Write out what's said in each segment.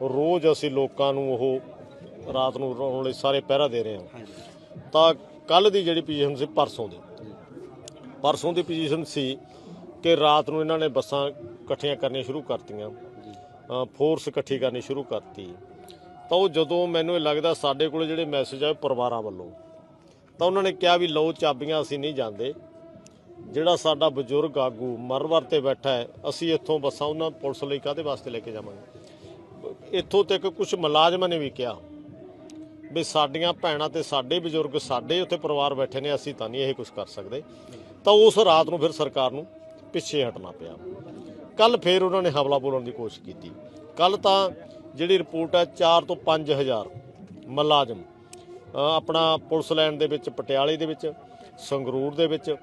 ਰੋਜ਼ ਅਸੀਂ ਲੋਕਾਂ ਨੂੰ ਉਹ ਰਾਤ ਨੂੰ ਰੋਣ ਲਈ ਸਾਰੇ ਪਹਿਰਾ ਦੇ ਰਹੇ ਹਾਂ। ਤਾਂ ਕੱਲ ਦੀ ਜਿਹੜੀ ਪੋਜੀਸ਼ਨ ਸੀ ਪਰਸੋਂ ਦੀ। ਪਰਸੋਂ ਦੀ ਪੋਜੀਸ਼ਨ ਸੀ ਕਿ ਰਾਤ ਨੂੰ ਇਹਨਾਂ ਨੇ ਬੱਸਾਂ ਇਕੱਠੀਆਂ ਕਰਨੀਆਂ ਸ਼ੁਰੂ ਕਰਤੀਆਂ। ਫੋਰਸ ਇਕੱਠੀ ਕਰਨੀ ਸ਼ੁਰੂ ਕਰਤੀ। ਤਾਂ ਉਹ ਜਦੋਂ ਮੈਨੂੰ ਇਹ ਲੱਗਦਾ ਸਾਡੇ ਕੋਲ ਜਿਹੜੇ ਮੈਸੇਜ ਆਏ ਪਰਿਵਾਰਾਂ ਵੱਲੋਂ। ਤਾਂ ਉਹਨਾਂ ਨੇ ਕਿਹਾ ਵੀ ਲਓ ਚਾਬੀਆਂ ਅਸੀਂ ਨਹੀਂ ਜਾਂਦੇ। ਜਿਹੜਾ ਸਾਡਾ ਬਜ਼ੁਰਗ ਆਗੂ ਮਰਵਰ ਤੇ ਬੈਠਾ ਹੈ ਅਸੀਂ ਇੱਥੋਂ ਬੱਸਾਂ ਉਹਨਾਂ ਪੁਲਿਸ ਲਈ ਕਾਹਦੇ ਵਾਸਤੇ ਲੈ ਕੇ ਜਾਵਾਂਗੇ? ਇੱਥੋਂ ਤੱਕ ਕੁਝ ਮੁਲਾਜ਼ਮਾਂ ਨੇ ਵੀ ਕਿਹਾ ਵੀ ਸਾਡੀਆਂ ਭੈਣਾਂ ਤੇ ਸਾਡੇ ਬਜ਼ੁਰਗ ਸਾਡੇ ਉੱਥੇ ਪਰਿਵਾਰ ਬੈਠੇ ਨੇ, ਅਸੀਂ ਤਾਂ ਨਹੀਂ ਇਹ ਕੁਝ ਕਰ ਸਕਦੇ। ਤਾਂ ਉਸ ਰਾਤ ਨੂੰ ਫਿਰ ਸਰਕਾਰ ਨੂੰ ਪਿੱਛੇ ਹਟਣਾ ਪਿਆ। ਕੱਲ ਫਿਰ ਉਹਨਾਂ ਨੇ ਹਵਲਾ ਬੋਲਣ ਦੀ ਕੋਸ਼ਿਸ਼ ਕੀਤੀ। ਕੱਲ ਤਾਂ ਜਿਹੜੀ ਰਿਪੋਰਟ ਹੈ 4 ਤੋਂ 5000 ਮੁਲਾਜ਼ਮ ਆਪਣਾ ਪੁਲਿਸ ਲਾਈਨ ਦੇ ਵਿੱਚ, ਪਟਿਆਲੇ ਦੇ ਵਿੱਚ, ਸੰਗਰੂਰ ਦੇ ਵਿੱਚ,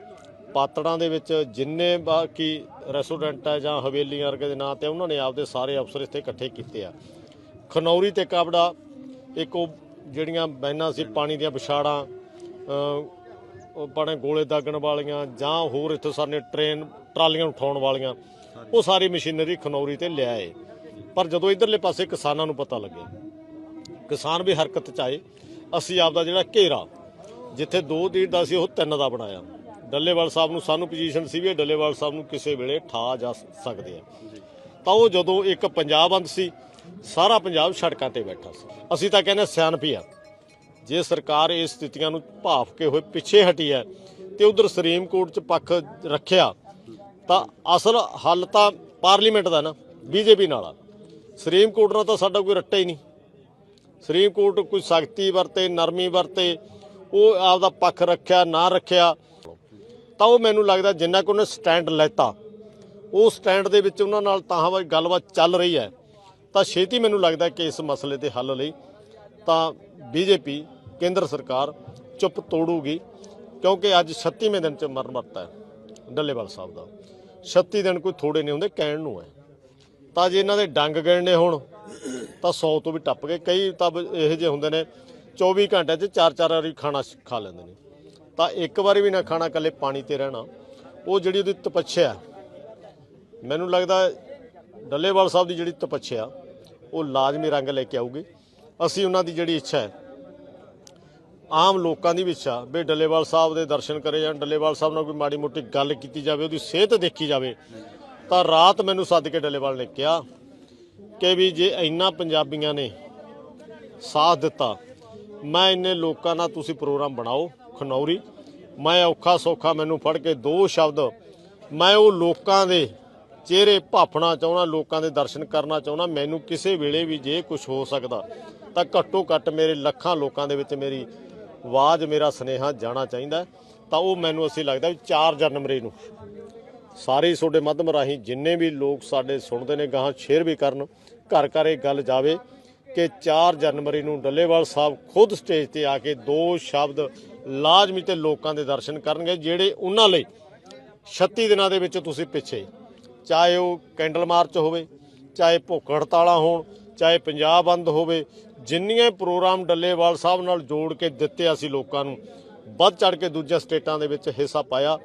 ਪਾਤੜਾਂ ਦੇ ਵਿੱਚ, ਜਿੰਨੇ ਬਾਕੀ ਰੈਸਟੋਰੈਂਟ ਹੈ ਜਾਂ ਹਵੇਲੀਆਂ ਵਰਗੇ ਦੇ ਨਾਂ ਤੇ ਉਹਨਾਂ ਨੇ ਆਪਦੇ ਸਾਰੇ ਅਫਸਰ ਇੱਥੇ ਇਕੱਠੇ ਕੀਤੇ ਆ। ਖਨੌਰੀ ਤੇ ਕਾਬੜਾ ਇੱਕ ਉਹ ਜਿਹੜੀਆਂ ਬੈਨਾਂ ਸੀ ਪਾਣੀ ਦੀਆਂ ਵਿਛਾੜਾਂ ਅ, ਗੋਲੇ ਦਾਗਣ ਵਾਲੀਆਂ ਜਾਂ ਹੋਰ ਇੱਥੇ ਸਾਨੇ ਟ੍ਰੇਨ ਟਰਾਲੀਆਂ ਉਠਾਉਣ ਵਾਲੀਆਂ ਉਹ ਸਾਰੀ ਮਸ਼ੀਨਰੀ ਖਨੌਰੀ ਤੇ ਲਿਆਏ ਪਰ ਜਦੋਂ ਇਧਰਲੇ ਪਾਸੇ ਕਿਸਾਨਾਂ ਨੂੰ ਪਤਾ ਲੱਗਿਆ ਕਿਸਾਨ ਵੀ ਹਰਕਤ ਚ ਆਏ ਅਸੀਂ ਆਪਦਾ ਜਿਹੜਾ ਘੇਰਾ ਜਿੱਥੇ 2 ਤੀਰ ਦਾ ਸੀ ਉਹ 3 ਦਾ ਬਣਾਇਆ। ਡੱਲੇਵਾਲ ਸਾਹਿਬ ਨੂੰ ਸਾਨੂੰ ਪੋਜੀਸ਼ਨ ਸੀ ਵੀ ਡੱਲੇਵਾਲ ਸਾਹਿਬ ਨੂੰ ਕਿਸੇ ਵੇਲੇ ਠਾ ਜਾ ਸਕਦੇ ਆ। ਤਾਂ ਉਹ ਜਦੋਂ ਇੱਕ ਪੰਜਾਬ ਅੰਦ ਸੀ ਸਾਰਾ ਪੰਜਾਬ ਸੜਕਾਂ ਤੇ ਬੈਠਾ ਸੀ। ਅਸੀਂ ਤਾਂ ਕਹਿੰਦੇ ਸਿਆਣਪੀ ਆ। ਜੇ ਸਰਕਾਰ ਇਸ ਸਥਿਤੀਆਂ ਨੂੰ ਭਾਫ ਕੇ ਹੋਏ ਪਿੱਛੇ ਹਟੀ ਹੈ ਤੇ ਉਧਰ ਸੁਪਰੀਮ ਕੋਰਟ 'ਚ ਪੱਖ ਰੱਖਿਆ, ਤਾਂ ਅਸਲ ਹੱਲ ਤਾਂ ਪਾਰਲੀਮੈਂਟ ਦਾ ਨਾ, ਬੀਜੇਪੀ ਨਾਲ ਆ। ਸੁਪਰੀਮ ਕੋਰਟ ਨਾਲ ਤਾਂ ਸਾਡਾ ਕੋਈ ਰੱਟਾ ਹੀ ਨਹੀਂ। ਸੁਪਰੀਮ ਕੋਰਟ ਕੋਈ ਸਖਤੀ ਵਰਤੇ, ਨਰਮੀ ਵਰਤੇ, ਉਹ ਆਪਦਾ ਪੱਖ ਰੱਖਿਆ, ਨਾ ਰੱਖਿਆ, ਤਾਂ ਉਹ ਮੈਨੂੰ ਲੱਗਦਾ ਜਿੰਨਾ ਕਿ ਉਹਨੇ ਸਟੈਂਡ ਲੈਤਾ, ਉਹ ਸਟੈਂਡ ਦੇ ਵਿੱਚ ਉਹਨਾਂ ਨਾਲ ਤਾਂ ਵਾ ਗੱਲਬਾਤ ਚੱਲ ਰਹੀ ਹੈ। ਤਾਂ ਛੇਤੀ ਮੈਨੂੰ ਲੱਗਦਾ ਕਿ ਇਸ ਮਸਲੇ ਦੇ ਹੱਲ ਲਈ ਤਾਂ ਬੀਜੇਪੀ, ਕੇਂਦਰ ਸਰਕਾਰ ਚੁੱਪ ਤੋੜੂਗੀ, ਕਿਉਂਕਿ ਅੱਜ 36ਵੇਂ ਦਿਨ ਚ ਮਰਨ ਮਰਤਾ ਹੈ, ਡੱਲੇਵਾਲ ਸਾਹਿਬ ਦਾ। 36 ਦਿਨ ਕੋਈ ਥੋੜੇ ਨਹੀਂ ਹੁੰਦੇ, ਕਹਿਣ ਨੂੰ ਹੈ। ਤਾਂ ਜੇ ਇਹਨਾਂ ਦੇ ਡੰਗ ਗਿਣਨੇ ਹੁਣ, ਤਾਂ 100 ਤੋਂ ਵੀ ਟੱਪ ਗਏ। ਕਈ ਤਾਂ ਇਹੋ ਜਿਹੇ ਹੁੰਦੇ ਨੇ 24 ਘੰਟੇ 'ਚ ਚਾਰ ਚਾਰ ਵਾਰੀ ਖਾਣਾ ਖਾ ਲੈਂਦੇ ਨੇ। ਤਾਂ ਇੱਕ ਵਾਰੀ ਵੀ ਨਾ ਖਾਣਾ ਕੱਲੇ ਪਾਣੀ ਤੇ ਰਹਿਣਾ, ਉਹ ਜਿਹੜੀ ਉਹਦੀ ਤਪੱਛਿਆ ਮੈਨੂੰ ਲੱਗਦਾ ਡੱਲੇਵਾਲ ਸਾਹਿਬ ਦੀ ਜਿਹੜੀ ਤਪੱਛਿਆ ਉਹ ਲਾਜ਼ਮੀ ਰੰਗ ਲੈ ਕੇ ਆਊਗੀ। ਅਸੀਂ ਉਹਨਾਂ ਦੀ ਜਿਹੜੀ ਇੱਛਾ ਹੈ, ਆਮ ਲੋਕਾਂ ਦੀ ਵੀ ਇੱਛਾ ਵੀ ਡੱਲੇਵਾਲ ਸਾਹਿਬ ਦੇ ਦਰਸ਼ਨ ਕਰੇ ਜਾਂ ਡੱਲੇਵਾਲ ਸਾਹਿਬ ਨਾਲ ਕੋਈ ਮਾੜੀ ਮੋਟੀ ਗੱਲ ਕੀਤੀ ਜਾਵੇ, ਉਹਦੀ ਸਿਹਤ ਦੇਖੀ ਜਾਵੇ, ਤਾਂ ਰਾਤ ਮੈਨੂੰ ਸੱਦ ਕੇ ਡੱਲੇਵਾਲ ਨੇ ਕਿਹਾ ਕਿ ਵੀ ਜੇ ਇੰਨਾ ਪੰਜਾਬੀਆਂ ਨੇ ਸਾਥ ਦਿੱਤਾ, ਮੈਂ ਇੰਨੇ ਲੋਕਾਂ ਨਾਲ ਤੁਸੀਂ ਪ੍ਰੋਗਰਾਮ ਬਣਾਓ, ਖਨੌਰੀ, ਮੈਂ ਔਖਾ ਸੌਖਾ ਮੈਨੂੰ ਫੜ ਕੇ ਦੋ ਸ਼ਬਦ, ਮੈਂ ਉਹ ਲੋਕਾਂ ਦੇ ਚਿਹਰੇ ਭਾਫਣਾ ਚਾਹੁੰਦਾ, ਲੋਕਾਂ ਦੇ ਦਰਸ਼ਨ ਕਰਨਾ ਚਾਹੁੰਦਾ, ਮੈਨੂੰ ਕਿਸੇ ਵੇਲੇ ਵੀ ਜੇ ਕੁਝ ਹੋ ਸਕਦਾ, ਤਾਂ ਘੱਟੋ ਘੱਟ ਮੇਰੇ ਲੱਖਾਂ ਲੋਕਾਂ ਦੇ ਵਿੱਚ ਮੇਰੀ ਆਵਾਜ਼, ਮੇਰਾ ਸਨੇਹਾ ਜਾਣਾ ਚਾਹੀਦਾ ਤਾਂ ਉਹ ਮੈਨੂੰ ਅਸੀਂ ਲੱਗਦਾ ਵੀ 4 ਜਨਵਰੀ ਨੂੰ, ਸਾਰੇ ਤੁਹਾਡੇ ਮਾਧਮ ਰਾਹੀਂ ਜਿੰਨੇ ਵੀ ਲੋਕ ਸਾਡੇ ਸੁਣਦੇ ਨੇ, ਗਾਹਾਂ ਸ਼ੇਅਰ ਵੀ ਕਰਨ, ਘਰ ਘਰ ਇਹ ਗੱਲ ਜਾਵੇ ਕਿ 4 ਜਨਵਰੀ ਨੂੰ ਡੱਲੇਵਾਲ ਸਾਹਿਬ ਖੁਦ ਸਟੇਜ ਤੇ ਆ ਕੇ ਦੋ ਸ਼ਬਦ ਲਾਜ਼ਮੀ ਤੇ ਲੋਕਾਂ ਦੇ ਦਰਸ਼ਨ ਕਰਨਗੇ, ਜਿਹੜੇ ਉਹਨਾਂ ਲਈ 36 ਦਿਨਾਂ ਦੇ ਵਿੱਚ ਤੁਸੀਂ ਪਿੱਛੇ ਚਾਹੇ ਉਹ ਕੈਂਡਲ ਮਾਰਚ ਹੋਵੇ, ਚਾਹੇ ਭੁੱਖ ਹੜਤਾਲਾਂ ਹੋਣ, ਚਾਹੇ ਪੰਜਾਬ ਬੰਦ ਹੋਵੇ, ਜਿੰਨੀਆਂ ਪ੍ਰੋਗਰਾਮ ਡੱਲੇਵਾਲ ਸਾਹਿਬ ਨਾਲ ਜੋੜ ਕੇ ਦਿੱਤੇ ਅਸੀਂ ਲੋਕਾਂ ਨੂੰ, ਵੱਧ ਚੜ ਕੇ ਦੂਜੀਆਂ ਸਟੇਟਾਂ ਦੇ ਵਿੱਚ ਹਿੱਸਾ ਪਾਇਆ।